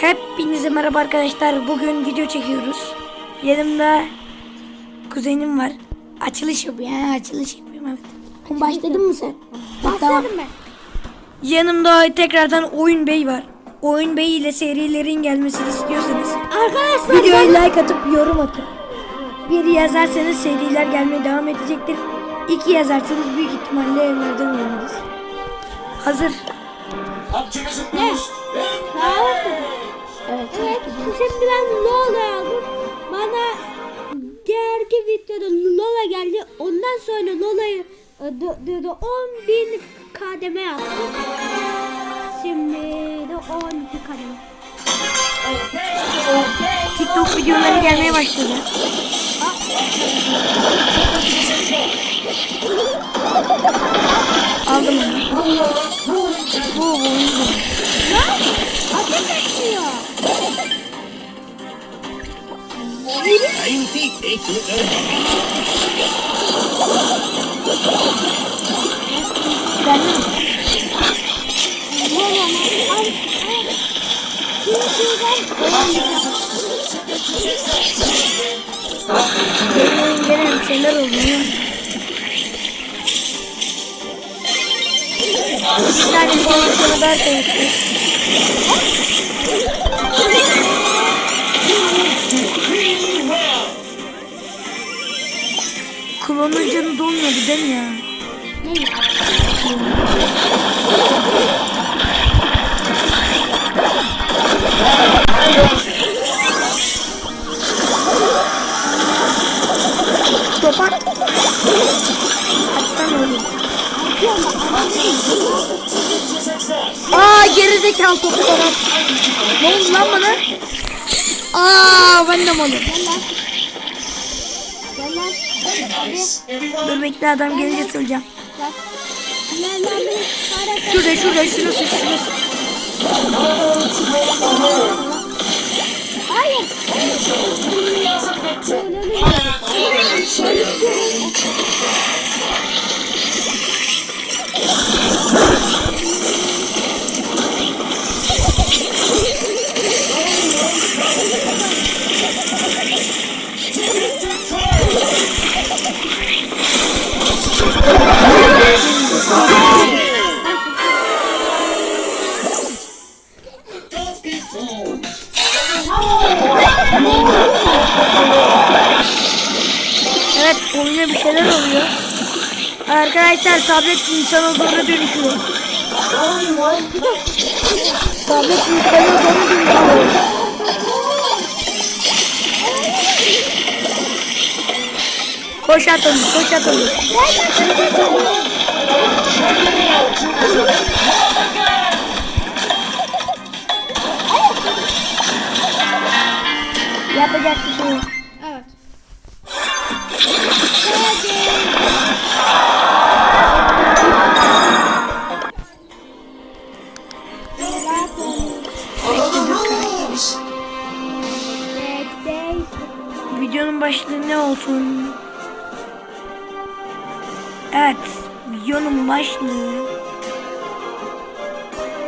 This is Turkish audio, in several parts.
Hepinize merhaba arkadaşlar. Bugün video çekiyoruz. Yanımda kuzenim var. Açılış yapıyor. Ha, açılış yapıyorum evet. Başladın mı sen? Tamam. ben. Yanımda tekrardan Oyun Bey var. Oyun Bey ile serilerin gelmesini istiyorsanız Arkadaşlar videoya like atıp yorum atıp bir yazarsanız seriler gelmeye devam edecektir. İki yazarsanız büyük ihtimalle evlerden oynarız. Hazır. Optimism boost. Evet. Evet şimdi ben Lola aldım. Bana diğerki videoda Lola geldi. Ondan sonra Lola'yı e, d- d- d- 10 bin kademe yaptım. Şimdi de 12 kademe. TikTok videoları gelmeye başladı. Aldım onu. Bu bu oyun. Lan ateş açıyor. Ben gene bir şeyler oluyor. Bir tane konuşmanı da arkadaşlar. Klonun canı dolmuyordu değil mi ya? Topak. Açsana oğlum. Gerizekalı topu bana. Ne oldu lan bana? Aa ben de malım. Dur bekle adam gelince söyleyeceğim. Şurada şurada şurası şurası. Hayır. Don't Arkadaşlar tablet insan olduğunu dönüşüyor. tablet insan olduğunu dönüşüyor. Koş at onu, koş at onu. Yapacak bir şey yok. Olsun? Evet, videonun başlığı.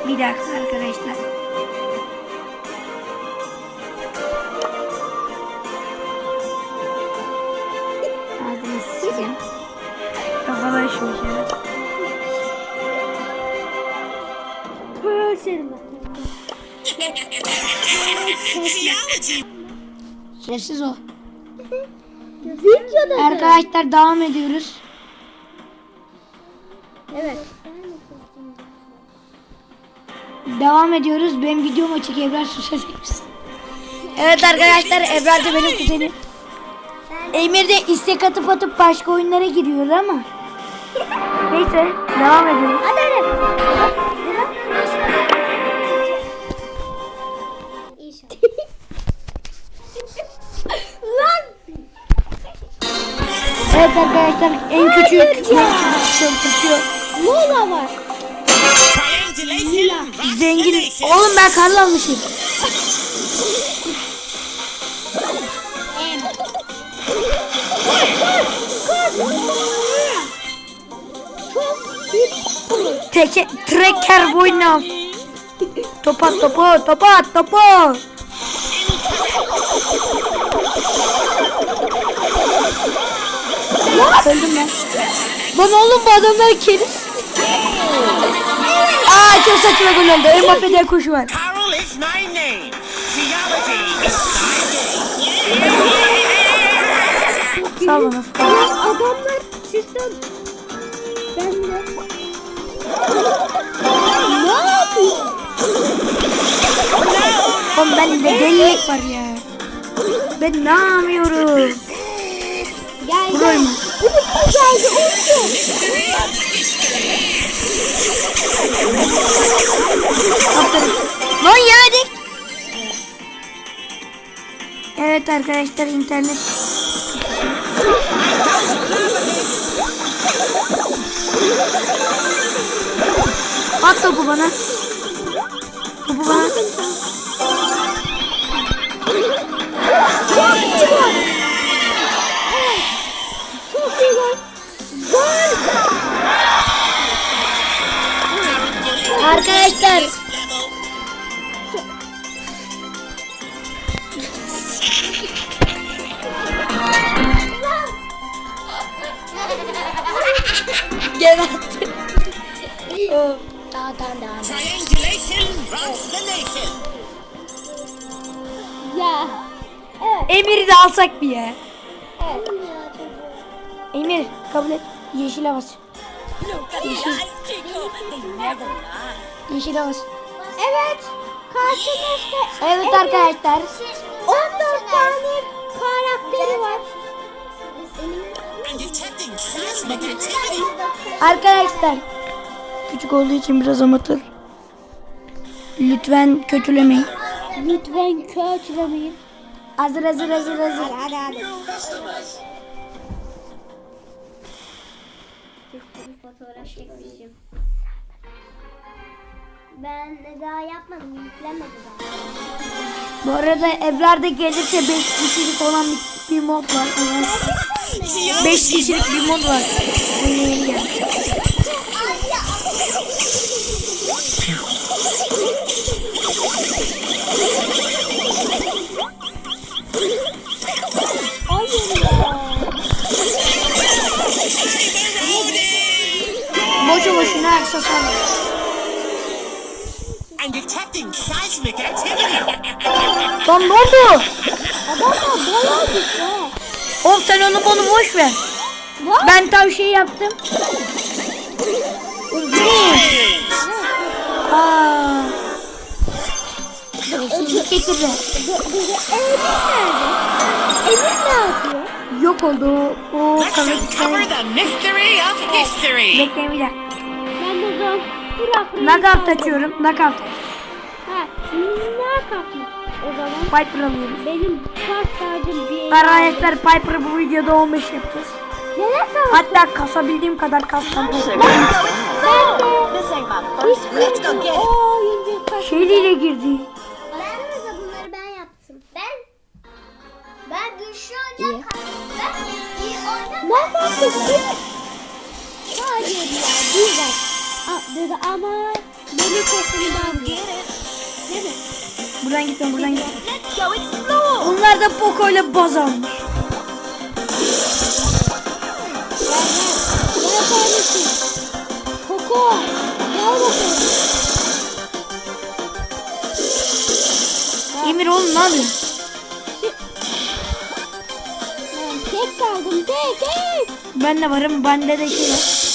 Bir dakika arkadaşlar. Ağzını sikeceğim. Kafalar şöyle. Sessiz ol. Videoda Arkadaşlar devam ediyoruz. Evet. Devam ediyoruz. Ben videom açık Ebrar susacak mısın? Evet arkadaşlar Ebrar da benim kuzenim. Emir de istek atıp atıp başka oyunlara giriyor ama. Neyse devam ediyoruz. Hadi hadi. Evet arkadaşlar en küçük çalışıyor. Lola var. Zengin. Oğlum ben karla almışım. Teke, trekker boyunu al. Topu at topu topu at topu. Öldüm ben. Lan oğlum bu adamlar keriz. Aa çok saçma gol oldu. Var. My name. Theology is Sağ olun. Adamlar sistem. Ben de. Ne yapıyor? Oğlum ben de delilik var ya. Ben ne yapıyorum? Gel gel. Da güzeldi. Olsun. Lan yemedik. Evet arkadaşlar internet. At topu bana. Topu bana. İyi gol. Arkadaşlar. Gel. Oh. Ya. Evet. Emir'i de alsak bir ya. Evet. Emir kabul et. Yeşil havas. Yeşil. Yeşil havas. Evet. Karşınızda Evet arkadaşlar. 14 tane karakteri var. Arkadaşlar. Küçük olduğu için biraz amatör. Lütfen kötülemeyin. Lütfen kötülemeyin. Hazır hazır hazır hazır. Hadi hadi. fotoğraf çekmişim. Ben daha yapmadım, yüklemedi daha. Bu arada da gelirse 5 kişilik olan bir, bir mod var. 5 kişilik bir mod var. Oynayalım. Boşu boşuna aksesuar. Lan ne oldu? Adamlar bayağı güçlü. Oğlum sen onu bunu boş ver. What? Ben tam şey yaptım. Getirdi. Emir ne yapıyor? Yok oldu o, o Kazakistan. the mystery of history. Bir dakika. Ben de. Knockout açıyorum. Knockout. O zaman Piper alıyorum. benim kaç tacım bir Arkadaşlar Piper'ı bu videoda 15 yapacağız. Neden sana? Hatta kasabildiğim kadar kastım. Ben Şeyliyle girdi. Ben de bunları ben yaptım. Ben ben güçlü oynayacağım. Ben iyi oynayacağım. Ne yapıyorsun? Hayır ya. Aa, dedi ama benim sesimi ben Değil mi? Buradan gitme buradan gitme. Onlar da Poco ile baz almış. Gel kardeşim. Koko. Gel bakalım. Emir oğlum ne yapıyorsun? Ben tek kaldım. Tek tek. Ben de varım. Bende de şey var.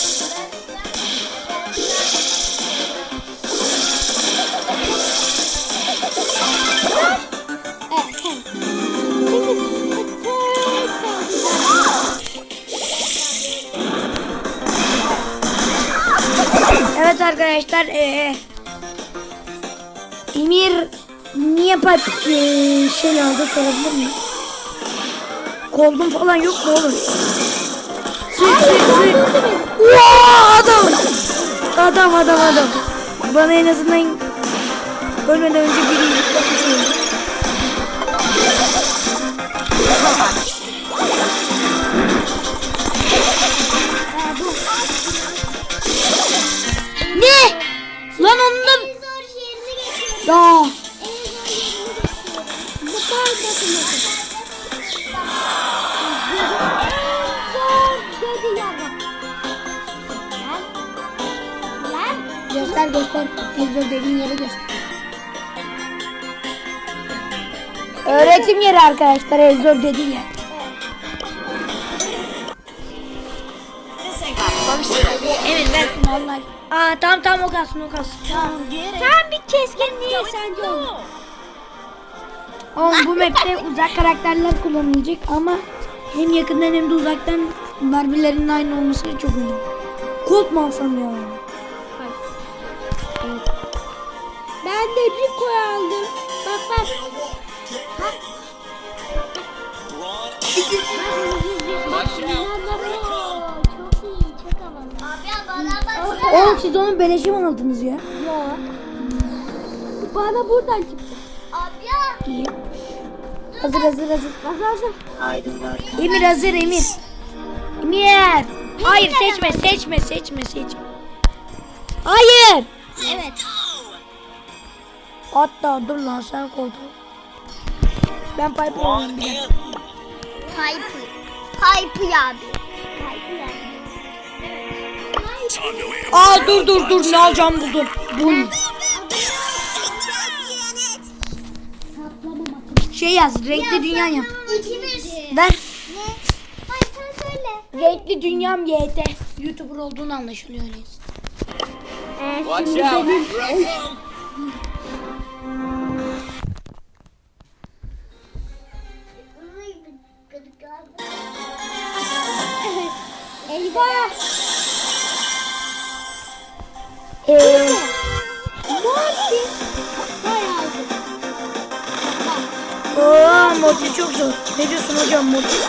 Evet arkadaşlar. Ee, Emir niye pipe ee, şey aldı sorabilir miyim? Koldum falan yok mu oğlum? Sık sık sık. Adam. Adam adam adam. Bana en azından ölmeden önce biri yıkatmış oldu. Dediğin yeri göster. Öğretim yeri arkadaşlar. Ezber dediğin yer. Evet versin vallahi. Aa tamam tamam o kalsın o kalsın. Tamam. Tam bir keskinliği sence olur. Ama bu map'te uzak karakterler kullanılacak ama hem yakından hem de uzaktan mermilerin aynı olması çok önemli. Colt mu alsam ya? De Rico'yu aldım. Bak bak. Bak. Çok iyi, çok havalı. Abi ya bana baksana. Oğlum siz onu beleşe mi aldınız ya? Bana buradan çıktı. Abi ya. Hazır hazır hazır. Hazır hazır. Emir hazır Emir. Emir. Hayır seçme seçme seçme seçme. Hayır. Evet. Hatta dur lan sen koltuğa. Ben pipe oynayayım bir dakika. Pipe. Pipe abi. Aa dur dur dur ne alacağım buldum. Bun. Şey yaz renkli dünya yap. İkimiz. Ver. Ne? Hayır sen söyle. Renkli dünyam YT. Youtuber olduğunu anlaşılıyor öyleyse. Watch out. Here Eyvah. Ee, Morty. Hay aldım. Oo, Mortis çok zor. Ne diyorsun hocam Mortis?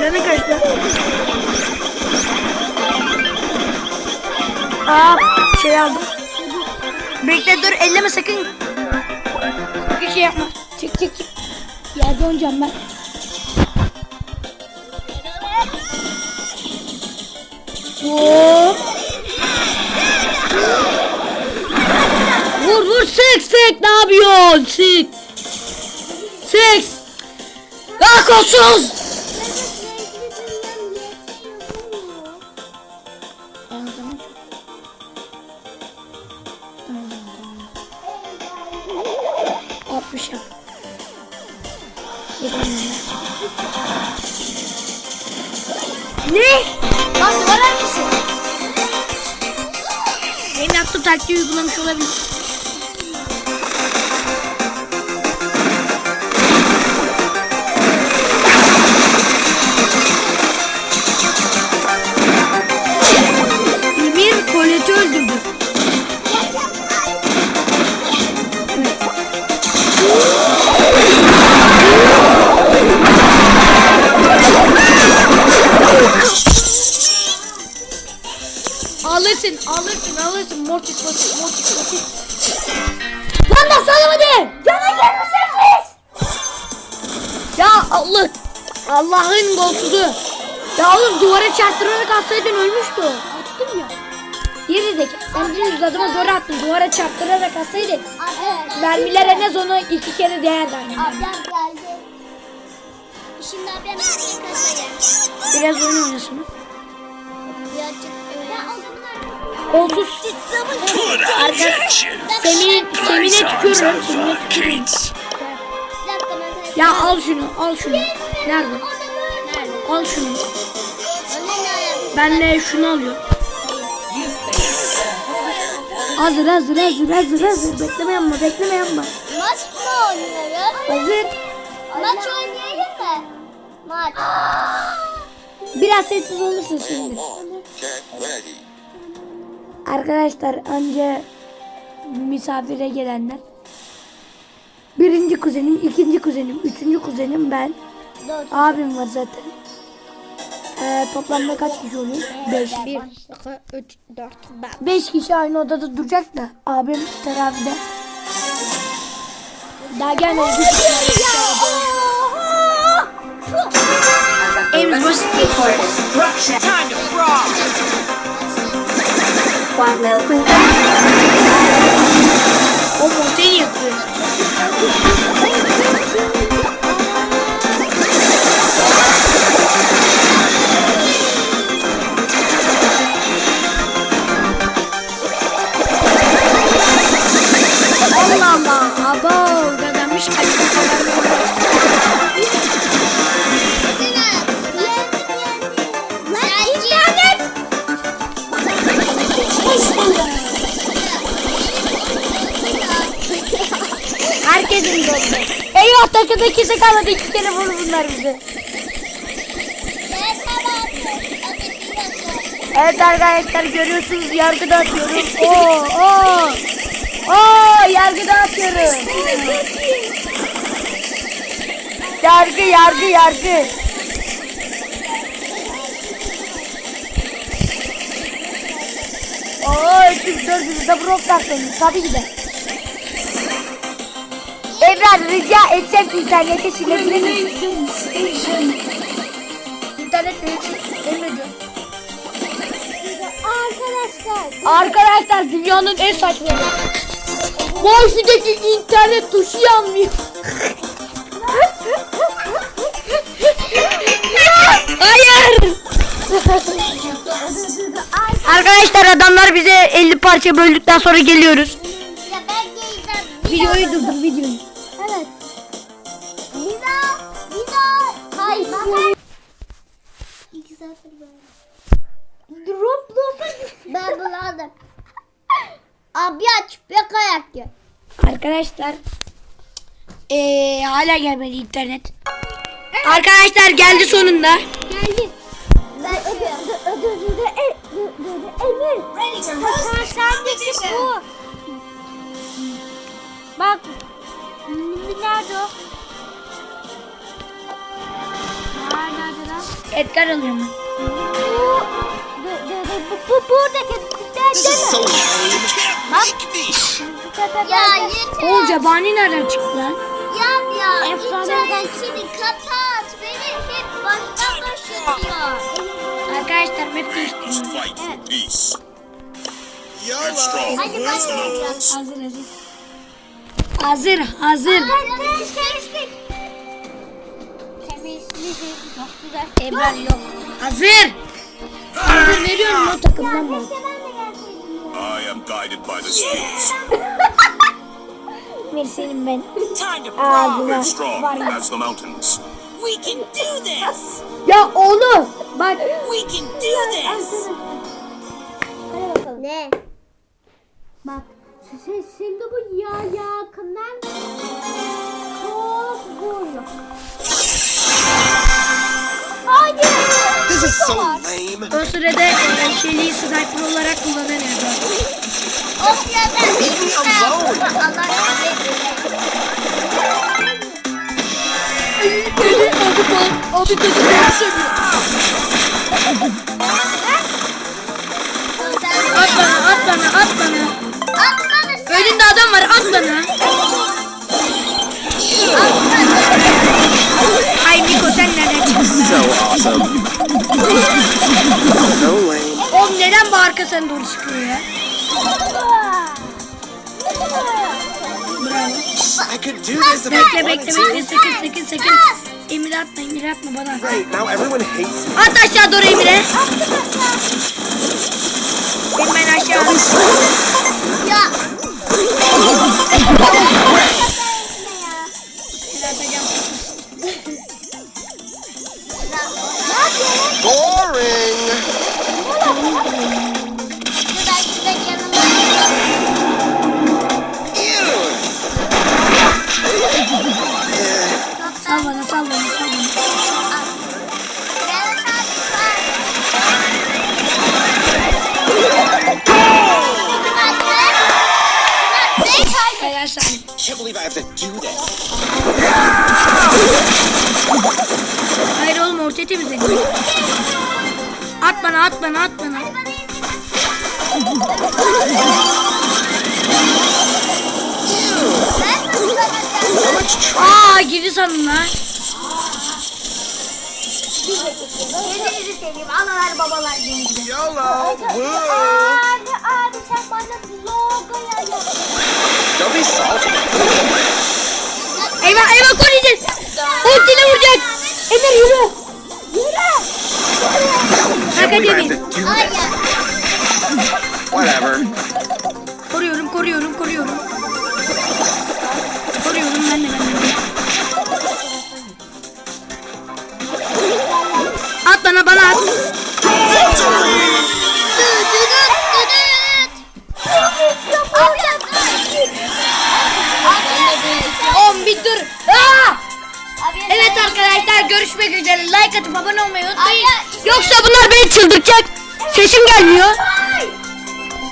Canı kaçtı. Aa, şey aldım. Bekle dur elleme sakın. Yerde oynayacağım ben. Hop. Vur vur sık sık ne yapıyorsun sık. Sık. Ah kolsuz. Benim yaptığım taktiği uygulamış olabilir. Alırsın, alırsın, alırsın. Mortis basit, mortis basit. Lan nasıl alamadın? Cana gelmişsin biz. Ya Allah. Allah'ın golsüzü. Ya oğlum duvara çarptırarak atsaydın ölmüştü. Attım ya. Yeri de sen dümdüz adama doğru attın. Duvara çarptırarak atsaydın. Mermiler en az onu iki kere değerdi. Ablam geldi. Şimdi ablam kasaya. Biraz oyun oynasın. 30 Arkadaş Semih, Semih'e tükürürüm Semih'e tükürürüm. Ya al şunu al şunu. Nerede? Al şunu. Ben de şunu alıyorum. Hazır hazır hazır hazır hazır. Bekleme yanma bekleme yanma Maç mı oynuyoruz? Hazır. Maç oynayalım mı? Maç. Biraz sessiz olursun şimdi. Arkadaşlar önce misafire gelenler. Birinci kuzenim, ikinci kuzenim, üçüncü kuzenim ben. Dört. Abim var zaten. Ee, toplamda kaç kişi oluyor? Beş. 1, 2, 3, 4, 5. Beş kişi aynı odada duracak da abim teravide. Daha gelmedi. Emz basit. Time to กว้างแล้วคุณโอ้โหจี Herkesin doldu. Eyvah takıda ikisi kalmadı. İki kere vurdu bunlar bizi. Evet arkadaşlar görüyorsunuz yargıda atıyorum. Oo oo. Oo yargıda atıyorum. Yargı yargı yargı. Oo üçüncü dördüncü de Brock'tarsınız tabii ki de. Ebrar rica etsem internete silebilir misin? İnternet silmedi. Arkadaşlar. Arkadaşlar dünyanın en saçma. Wi-Fi'deki internet tuşu yanmıyor. Hayır. Arkadaşlar adamlar bize 50 parça böldükten sonra geliyoruz. Ya ben geleceğim. Videoyu durdur videoyu. İki saattir ben. Roblox'a Ben buladım. Abi aç, bir kayak ya. Arkadaşlar eee hala gelmedi internet. Arkadaşlar geldi sonunda. geldi. Ben Emir. Bu. Bak. Nerede o? Nerede? Edgar alıyorum ben. Bu, bu, bu, bu, buradaki This is so lame. Bak. Ya yeter. Oğlum cebani nereden çıktı lan? Ya ya. Efsaneden kapat. Beni hep baştan başlatıyor. Arkadaşlar map. Hadi başlayalım. Hazır hazır. Hazır hazır. Temizlik. Ebrar yok. Hazır. Hazır veriyorum o takımdan bak. I am guided by the spirits. Ver senin ben. Time to Ağzına var ya. as the mountains. We can do this! Ya oğlum bak. We can do this! Ne? Bak. Şimdi bu ya yakından çok vuruyor. O sırada e, şeyliği sniper olarak. Of ya ben bilgisayar Allah kahretsin. Abi bak. Abi dedi beni seviyor. At bana at bana at bana. Atmanı sen. Önünde adam var at bana. Ay Miko sen nereden çıktın? So awesome. so lame. Oğlum neden bu arka sana doğru çıkıyor ya? Bravo. I could do this if I Bekle wanted bekle to. bekle sakın sakın sakın. Emir atma Emir atma bana. at. Great, now everyone hates me. At aşağı doğru Emir'e. Benim ben aşağı. Ya. Can't believe I have to do this. Hayır oğlum ortaya temizledim. At bana at bana at bana. So much trouble. Aa girdi sandım lan. Kendinizi seveyim. Analar babalar günü. YOLO. Woo. Abi abi bana logoya yaptı. Don't. Eyvah eyvah gol.